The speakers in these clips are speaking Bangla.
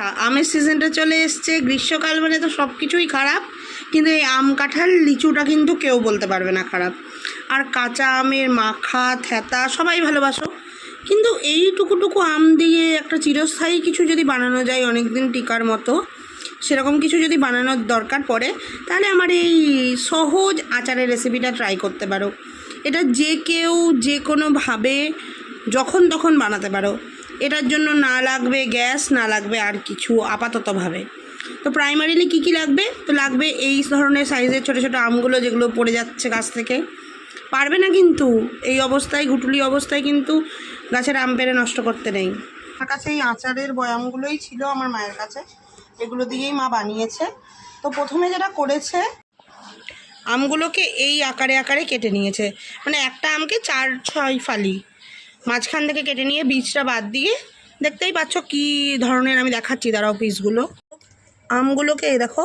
আ- আমের সিজনটা চলে এসছে। গ্রীষ্মকাল মানে তো সব কিছুই খারাপ, কিন্তু এই আম কাঁঠাল, লিচুটা কিন্তু কেউ বলতে পারবে না খারাপ। আর কাঁচা আমের মাখা থ্যাতা সবাই ভালোবাসো। কিন্তু এইটুকুটুকু আম দিয়ে একটা চিরস্থায়ী কিছু যদি বানানো যায় অনেক দিন টিকার মতো, সেরকম কিছু যদি বানানোর দরকার পড়ে, তাহলে আমার এই সহজ আচারের রেসিপিটা ট্রাই করতে পারো। এটা যে কেউ, যে কোনোভাবে, যখন তখন বানাতে পারো। এটার জন্য না লাগবে গ্যাস না লাগবে আর কিছু আপাততভাবে। তো প্রাইমারিলি কী কী লাগবে? তো লাগবে এই ধরনের সাইজের ছোটো ছোটো আমগুলো যেগুলো পড়ে যাচ্ছে গাছ থেকে। পারবে না কিন্তু এই অবস্থায় গুটুলি অবস্থায় কিন্তু গাছের আম পেড়ে নষ্ট করতে নেই। আমার কাছে এই আচারের বয়ামগুলোই ছিল আমার মায়ের কাছে এগুলো দিয়েই মা বানিয়েছে। তো প্রথমে যেটা করেছে আমগুলোকে এই আকারে আকারে কেটে নিয়েছে। মানে একটা আমকে চার ছয় ফালি মাঝখান থেকে কেটে নিয়ে বীজটা বাদ দিয়ে দেখতেই পাচ্ছ কী ধরনের আমি দেখাচ্ছি, দাঁড়াও পিসগুলো আমগুলোকে দেখো,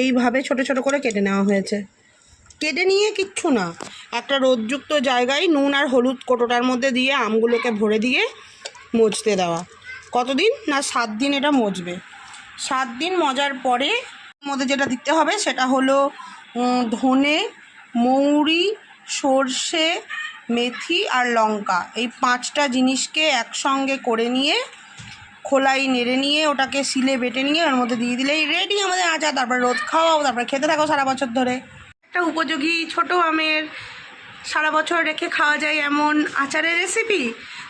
এইভাবে ছোট ছোট করে কেটে নেওয়া হয়েছে। কেটে নিয়ে কিচ্ছু না, একটা রোদযুক্ত জায়গায় নুন আর হলুদ কোটোটার মধ্যে দিয়ে আমগুলোকে ভরে দিয়ে মজতে দেওয়া। কতদিন? না, সাত দিন এটা মজবে। সাত দিন মজার পরে মধ্যে যেটা দিতে হবে সেটা হলো ধনে, মৌরি, সর্ষে মেথি আর লঙ্কা। এই পাঁচটা জিনিসকে একসঙ্গে করে নিয়ে, খোলাই নেড়ে নিয়ে, ওটাকে সিলে বেটে নিয়ে, ওর মধ্যে দিয়ে দিলেই রেডি আমাদের আচার। তারপরে রোদ খাওয়াও, তারপরে খেতে থাকো সারা বছর ধরে। একটা উপযোগী ছোট আমের সারা বছর রেখে খাওয়া যায় এমন আচারের রেসিপি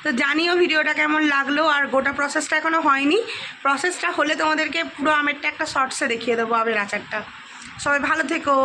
তো জানিও ভিডিওটা কেমন লাগল, আর গোটা প্রসেসটা এখনও হয়নি। প্রসেসটা হলে তোমাদেরকে পুরো আমেরটা একটা শর্টসে দেখিয়ে দেবো আমের আচারটা। সবাই ভালো থেকো।